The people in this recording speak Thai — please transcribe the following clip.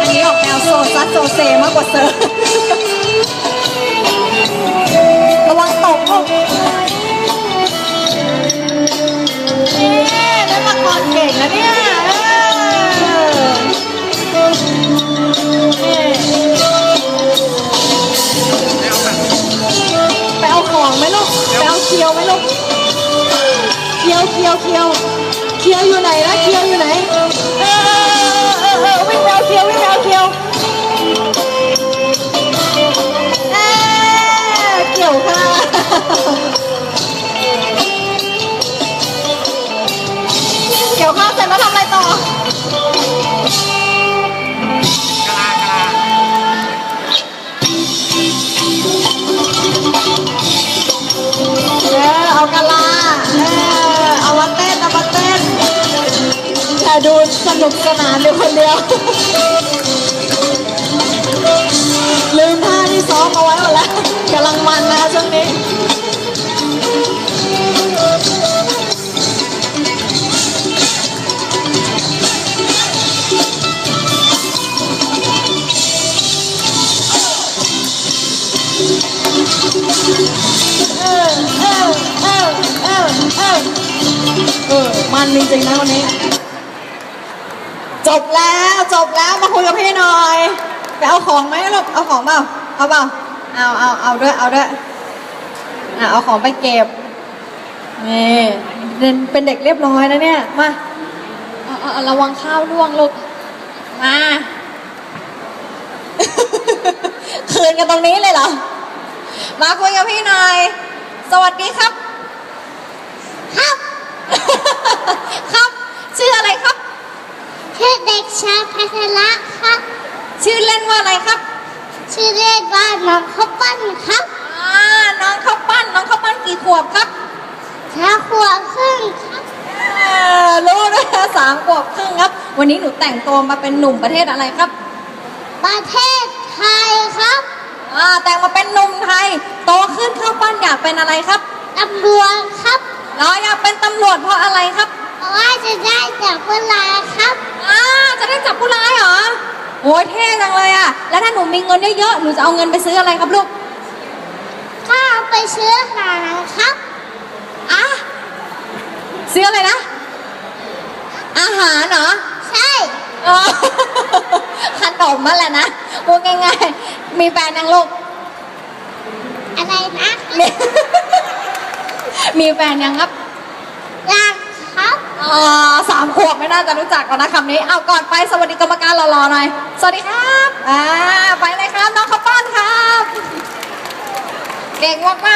อันนี้ออกแนวโซซัสโซเซมากกว่าเซอร์ระวังตกลูกเอ๊ะเล่นละครเก่งนะเนี่ยไปเอาของไหมลูกไปเอาเคียวไหมลูก เคียวเคียวเคียวเคียวอยู่ไหนนะเคียวอยู่ไหนเออเออเออวิ่งไปเอาเคียววิ่งไปเอาเคียวเออเกี่ยวค่ะเกี่ยวข้าวเสร็จแล้วทำอะไรต่อเออเอากะลาเออ แต่ดูสนุกสนานอยู่คนเดียว ลืมท่าที่ซ้อมเอาไว้หมดแล้วกำลังมันนะคะช่วงนี้เออเออเออเออเออมันจริงๆนะวันนี้ จบแล้วจบแล้วมาคุยกับพี่หน่อย ไปเอาของไหมลูกเอาของเปล่าเอาเปล่าเอาเอาเอาด้วยเอาด้วยอะเอาของไปเก็บนี่เป็นเป็นเด็กเรียบร้อยนะเนี่ยมาเอาเอาเอาระวังข้าวล่วงลูกมา คืนกันตรงนี้เลยเหรอมาคุยกับพี่หน่อย สวัสดีครับ ครับครับ ชื่ออะไรครับ ชื่อเด็กชาย พัทละครับ ชื่อเล่นว่าอะไรครับ ชื่อเล่นว่าน้องข้าวปั้นครับอ่าน้องข้าวปั้น น้องข้าวปั้นกี่ขวบครับห้าขวบครึ่งครับเออรู้ด้วยนะสามขวบครึ่งครับ วันนี้หนูแต่งตัวมาเป็นหนุ่มประเทศอะไรครับ ประเทศไทยครับอ่าแต่งมาเป็นหนุ่มไทย โตขึ้นข้าวปั้นอยากเป็นอะไรครับตำรวจครับเราอยากเป็นตำรวจเพราะอะไรครับเพราะ ว่าจะได้จากเวลาครับอ่าจะได้จับผู้ร้ายเหรอโอ้ยเท่จังเลยอะแล้วถ้าหนูมีเงินเยอะๆหนูจะเอาเงินไปซื้ออะไรครับลูกข้าเอาไปซื้ออาหารครับอะซื้ออะไรนะ อาหารเหรอใช่เออขนมนั่นแหละนะพูดง่ายๆ มีแฟนยังลูกอะไรนะ มีมีแฟนยังครับ สามขวบไม่น่าจะรู้จักแล้วนะคำนี้ เอาก่อนไปสวัสดีกรรมการรอๆหน่อย สวัสดีครับ อ่า ไปเลยครับน้องข้าวป้อนครับ เก่งมากๆ